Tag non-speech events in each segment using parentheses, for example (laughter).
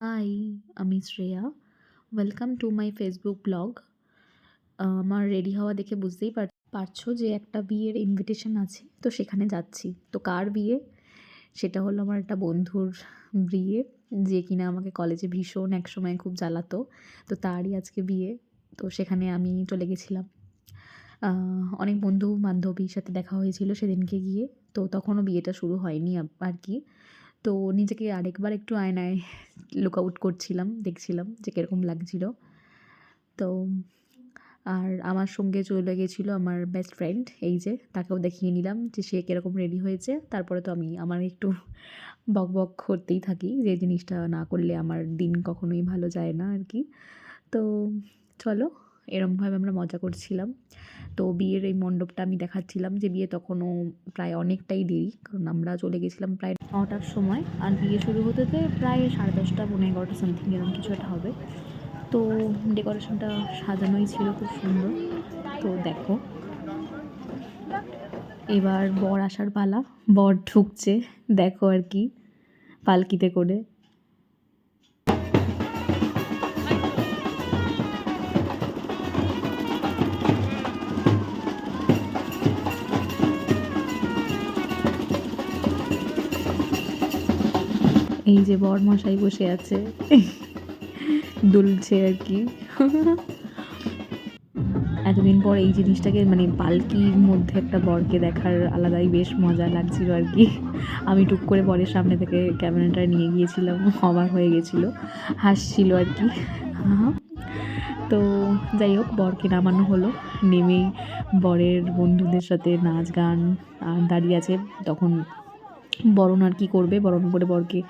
High, আমি Shreya. Welcome to my Facebook blog. আমার ready হওয়া দেখে বুঝতেই পার পারছ যে একটা বিয়ের ইনভিটেশন আছে। তো সেখানে যাচ্ছি। তো কার বিয়ে? সেটা হলো আমার একটা বন্ধুর বিয়ে। যে কিনা আমাকে কলেজে ভীষণ একসময় খুব জ্বালাতো। তো তারই আজকে বিয়ে। তো সেখানে আমি চলে গেছিলাম। অনেক বন্ধু-বান্ধবীর সাথে দেখা হয়েছিল সেদিনকে গিয়ে। তো তখনও বিয়েটা শুরু হয়নি আব আরকি। তো নিজেকে আরেকবার একটু আয়নায় লুক আউট করছিলাম, দেখছিলাম যে কীরকম লাগছিল। তো আর আমার সঙ্গে চলে গেছিল আমার বেস্ট ফ্রেন্ড এই যে তাকেও দেখিয়ে নিলাম যে সে কীরকম রেডি হয়েছে। তারপরে তো আমি আমার একটু বক বক করতেই থাকি যে জিনিসটা না করলে আমার দিন কখনোই ভালো যায় না আর কি তো চলো এরমভাবে আমরা মজা করছিলাম। তো বিয়ের এই মণ্ডপটা আমি দেখাচ্ছিলাম যে বিয়ে তখনও প্রায় অনেকটাই দেরি। কারণ আমরা চলে গেছিলাম প্রায় নটার সময়। আর বিয়ে শুরু হতে, হতে প্রায় ১০:৩০ পৌনে ১১টা সামথিং এরকম কিছু একটা হবে। তো ডেকোরেশনটা সাজানোই ছিল খুব সুন্দর। তো দেখো। এবার বর আসার পালা। বর ঢুকছে দেখো আর কি পালকিতে করে। এই যে বরমশাই বসে আছে। দুলছে আর কি এতদিন পর এই জিনিসটাকে মানে পালকির মধ্যে একটা বরকে দেখার আলাদাই বেশ মজা লাগছিল আর কি আমি টুক করে বরের সামনে থেকে ক্যামেরাটা নিয়ে গিয়েছিলাম। অবাক হয়ে গেছিল। হাসছিল আর কি তো যাই হোক, বরকে নামানো হলো। নেমেই বরের বন্ধুদের সাথে নাচ গান দাঁড়িয়ে আছে তখন বরণ আর কি করবে, বরণ করে বরকে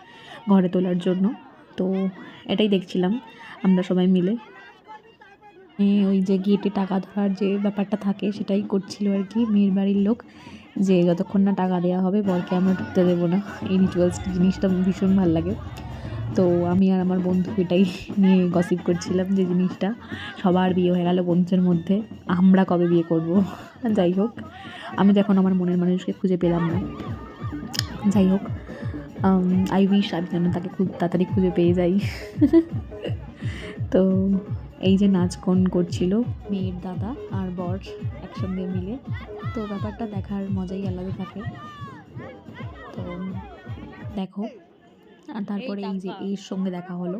ঘরে তোলার জন্য। তো এটাই দেখছিলাম আমরা সবাই মিলে। ওই যে গেটে টাকা ধরার যে ব্যাপারটা থাকে সেটাই করছিল আর কি মেয়ের বাড়ির লোক। যে যতক্ষণ না টাকা দেওয়া হবে বরকে আমরা ঢুকতে দেব না। এই রিচুয়ালস জিনিসটা ভীষণ ভালো লাগে। তো আমি আর আমার বন্ধু এটাই নিয়ে গসিপ করছিলাম যে জিনিসটা সবার বিয়ে হয়ে গেল বন্ধুদের মধ্যে। আমরা কবে বিয়ে করব? যাই হোক, আমি তো এখন আমার মনের মানুষকে খুঁজে পেলাম না। যাই হোক আই উইশ আমি যেন তাকে খুব তাড়াতাড়ি খুঁজে পেয়ে যাই। তো এই যে নাচ কোন করছিল, মেয়ের দাদা আর বর একসঙ্গে মিলে। তো ব্যাপারটা দেখার মজাই আলাদা থাকে। তো দেখো আর তারপরে এই যে এর সঙ্গে দেখা হলো।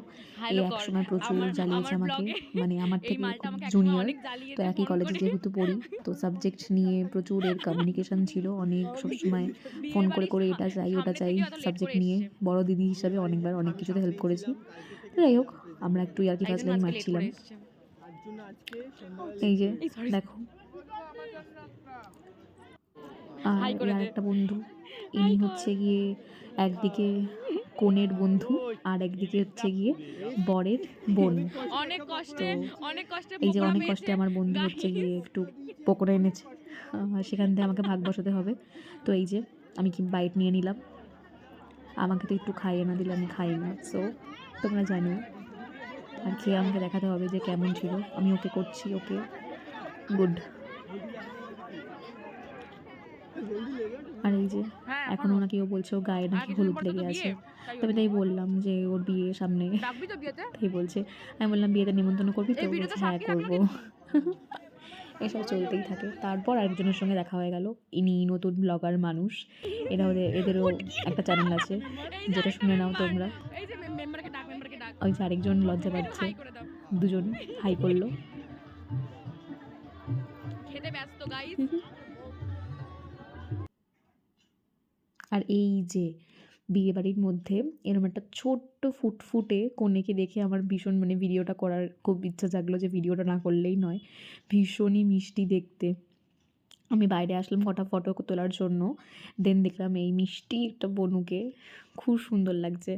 এ একসময় প্রচুর জ্বালিয়েছে আমাকে। মানে আমার (laughs) থেকে জুনিয়র। তো একই কলেজে যেহেতু পড়ি তো সাবজেক্ট নিয়ে প্রচুর এর কমিউনিকেশন (laughs) ছিল। অনেক সবসময় ফোন করে, করে এটা চাই ওটা চাই সাবজেক্ট নিয়ে। বড় দিদি হিসাবে অনেকবার অনেক কিছুতে হেল্প করেছি। যাই হোক আমরা একটু ইয়ার্কি ফাজলামি মারছিলাম। এই যে দেখো। আর এর আরেকটা বন্ধু। ইনি হচ্ছে গিয়ে একদিকে কনের বন্ধু আর একদিকে হচ্ছে গিয়ে বরের বোন। অনেক কষ্টে অনেক কষ্টে এই যে অনেক কষ্টে আমার বন্ধু হচ্ছে গিয়ে একটু পকোড়া এনেছে। সেখান থেকে আমাকে ভাগ বসাতে হবে। তো এই যে আমি কি বাইট নিয়ে নিলাম। আমাকে তো একটু খাইয়ে না দিলে আমি খাই না। সো তোমরা জানোই। আর খেয়ে আমাকে দেখাতে হবে যে কেমন ছিল। আমি ওকে করছি ওকে গুড। আর এই যে হ্যাঁ এখনও এখনও নাকি ও বলছে ওর গায়ে নাকি হলুদ লেগে আছে। তাই তো আমি তাই বললাম যে ওর বিয়ে সামনে। তাই বলছে। আমি বললাম বিয়েতে নিমন্ত্রণ করবি তো? বলছে হ্যাঁ করব। (laughs) এসব চলতেই থাকে। তারপর আরেকজনের সঙ্গে দেখা হয়ে গেল। ইনি নতুন ব্লগার মানুষ। এরা ওদের এদেরও (laughs) একটা চ্যানেল আছে। যেটা শুনে নাও তোমরা। ওই যে আরেকজন লজ্জা পাচ্ছে। দুজন হাই করল। আর এই যে বিয়েবাড়ির মধ্যে এরকম একটা ছোট্ট ফুটফুটে কনেকে দেখে আমার ভীষণ মানে ভিডিওটা করার খুব ইচ্ছা জাগলো যে ভিডিওটা না করলেই নয়। ভীষণই মিষ্টি দেখতে। আমি বাইরে আসলাম কটা ফটো তোলার জন্য। দেন দেখলাম এই মিষ্টি একটা বনুকে খুব সুন্দর লাগছে।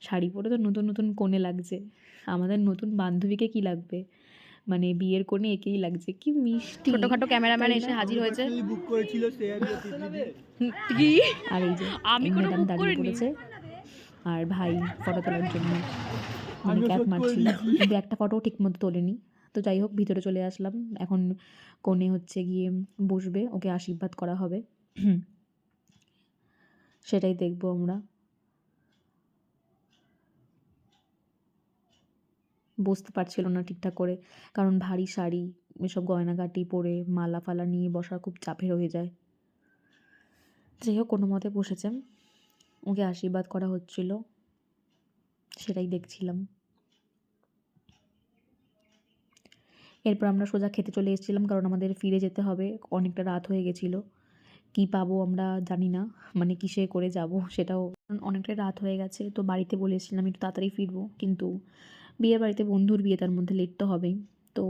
শাড়ি পরে তো নতুন, নতুন কনে লাগছে। আমাদের নতুন বান্ধবীকে কি লাগবে? মানে বিয়ের কনে একেই লাগছে। কি মিষ্টি। ছোটখাটো ক্যামেরাম্যান এসে হাজির হয়েছে বুক করেছিল দিয়ে (laughs) কি আর এই যে আমি কোনো বুক করিনি আর ভাই ফটো তোলার জন্য মানে ক্যাপ শোধ করে মারছিল। কিন্তু একটা ফটোও ঠিকমতো তোলেনি। তো যাই হোক ভিতরে চলে আসলাম। এখন কনে হচ্ছে গিয়ে বসবে। ওকে আশীর্বাদ করা হবে। (clears throat) সেটাই দেখব আমরা। বসতে পারছিল না ঠিকঠাক করে। কারণ ভারী শাড়ি, এসব গয়নাগাটি পরে মালা ফালা নিয়ে বসা খুব চাপের হয়ে যায়। যাই হোক, কোনো মতে বসেছে। ওকে আশীর্বাদ করা হচ্ছিল। সেটাই দেখছিলাম। এরপর আমরা সোজা খেতে চলে এসেছিলাম, কারণ আমাদের ফিরে যেতে হবে। অনেকটা রাত হয়ে গেছিল। কী পাবো আমরা জানি না মানে কিসে করে যাব সেটাও। অনেকটা রাত হয়ে গেছে, তো বাড়িতে বলে এসেছিলাম একটু তাড়াতাড়ি ফিরবো। কিন্তু বিয়ে বাড়িতে বন্ধুর বিয়ে তার মধ্যে লেট তো হবেই। তো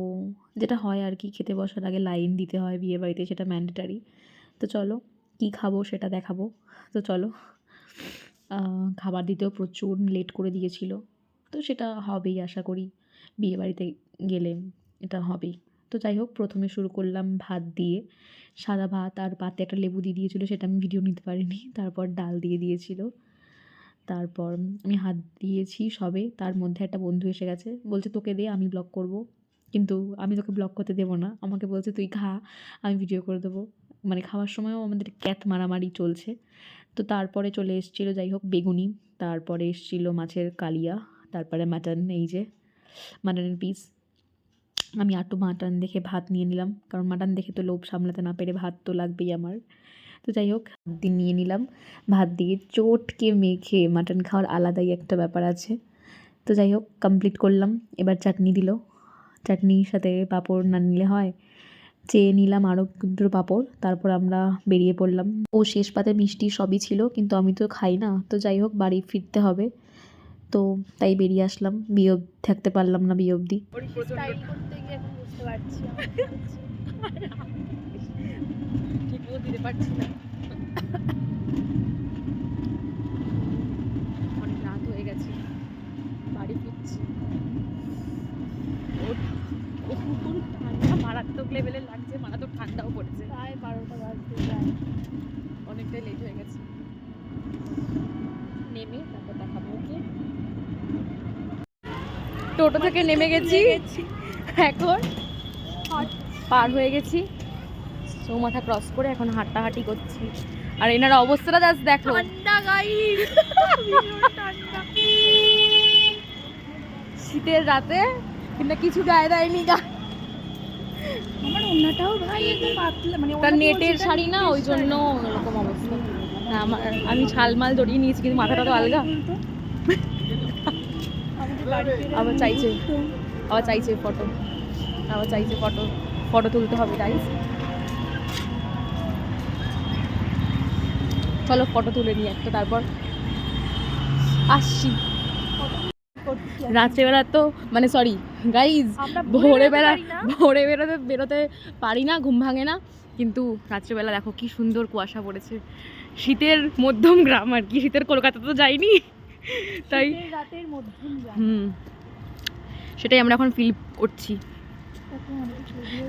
যেটা হয় আর কি, খেতে বসার আগে লাইন দিতে হয় বিয়ে বাড়িতে সেটা ম্যান্ডেটারি তো চলো, কী খাব সেটা দেখাবো। তো চলো খাবার দিতেও প্রচুর লেট করে দিয়েছিল। তো সেটা হবেই আশা করি বিয়ে বাড়িতে গেলে এটা হবেই। তো যাই হোক, প্রথমে শুরু করলাম ভাত দিয়ে। সাদা ভাত আর পাতে একটা লেবু দিয়ে দিয়েছিলো, সেটা আমি ভিডিও নিতে পারিনি। তারপর ডাল দিয়ে দিয়েছিল। তারপর আমি হাত দিয়েছি সবে, তার মধ্যে একটা বন্ধু এসে গেছে, বলছে তোকে দে, আমি ব্লগ করব। কিন্তু আমি তোকে ব্লগ করতে দেবো না, আমাকে বলছে তুই খা, আমি ভিডিও করে দেবো। মানে খাওয়ার সময়ও আমাদের ক্যাট মারামারি চলছে। তো তারপরে চলে এসেছিল, যাই হোক, বেগুনি, তারপরে এসেছিল মাছের কালিয়া, তারপরে মাটন এই যে মাটনের পিস আমি আটু মাটন দেখে ভাত নিয়ে নিলাম, কারণ মাটন দেখে তো লোভ সামলাতে না পেরে ভাত তো লাগবেই আমার। তো যাই হোক দিন নিয়ে নিলাম। ভাত দিয়ে চটকে মেখে মাটন খাওয়ার আলাদাই একটা ব্যাপার আছে। তো যাই হোক কমপ্লিট করলাম। এবার চাটনি দিল। চাটনির সাথে পাঁপড় না নিলে হয়। চেয়ে নিলাম আরও দুটো পাঁপড়। তারপর আমরা বেরিয়ে পড়লাম। ও শেষ পাতে মিষ্টি সবই ছিল কিন্তু আমি তো খাই না। তো যাই হোক বাড়ি ফিরতে হবে। তো তাই বেরিয়ে আসলাম। বিয়ে থাকতে পারলাম না বিয়ে অবধি। করতে গিয়ে বুঝতে পারছি। (laughs) দিতে পারছি না। অনেক রাত হয়ে গেছে বাড়ি ফিরছি। ঠান্ডা মারাত্মক লেভেলের লাগছে মারাত্মক ঠান্ডাও পড়েছে। প্রায় বারোটা বাজতে যায়। অনেকটাই লেট হয়ে গেছে। নেমে তারপর দেখাবো ওকে। টোটো থেকে নেমে গেছি। এখন পার হয়ে গেছি। চৌমাথা ক্রস করে এখন হাঁটাহাঁটি করছি। আর এনার অবস্থাটা জাস্ট দেখো। শীতের রাতে কিন্তু কিছু গায়ে দেয়নি গা। আমার ওন্নাটাও ভাই একদম পাতলা মানে তার নেটের শাড়ি না ওই জন্য এরকম অবস্থা। না, আমার আমি ছালমাল জড়িয়ে নিয়েছি কিন্তু মাথাটা তো আলগা। আবার চাইছে। আবার চাইছে ফটো আবার চাইছে ফটো ফটো তুলতে হবে গাইস চলো ফটো তুলে নিই একটা তারপর আসছি। রাত্রেবেলা তো মানে সরি গাইজ আমরা ভোরে বেরোতে বেলা ভোরে বেরোতে বেরোতে পারি না ঘুম ভাঙে না কিন্তু রাত্রেবেলা দেখো কি সুন্দর কুয়াশা পড়েছে। শীতের মধ্যম গ্রাম আর কি শীতের কলকাতা তো যাইনি। তাই রাতের মধ্যম হুম সেটাই আমরা এখন ফিল করছি।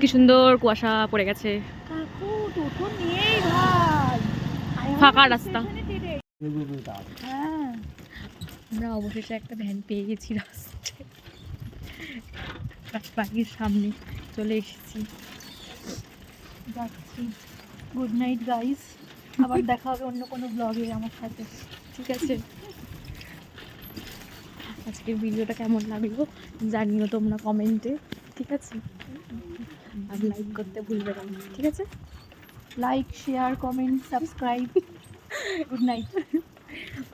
কি সুন্দর কুয়াশা পড়ে গেছে। কাকু টোটো ভাই ফাঁকা রাস্তা। আমরা অবশেষে একটা ভ্যান পেয়ে গেছি রাস্তায়। সামনে চলে এসেছি। যাচ্ছি। গুড নাইট গাইস আবার দেখা হবে অন্য কোনো ব্লগে আমার সাথে। ঠিক আছে? আজকের ভিডিওটা কেমন লাগল জানিও তোমরা কমেন্টে ঠিক আছে? আর লাইক করতে ভুলবে না। ঠিক আছে? Like share comment subscribe good night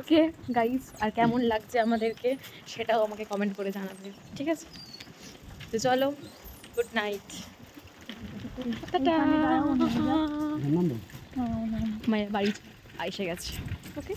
okay guys আর কেমন লাগছে আমাদেরকে সেটাও আমাকে কমেন্ট করে জানাবে ঠিক আছে? তো চলো গুড নাইট নামে যাও। হ্যাঁ। মায়ের বাড়ি এসে গেছে ওকে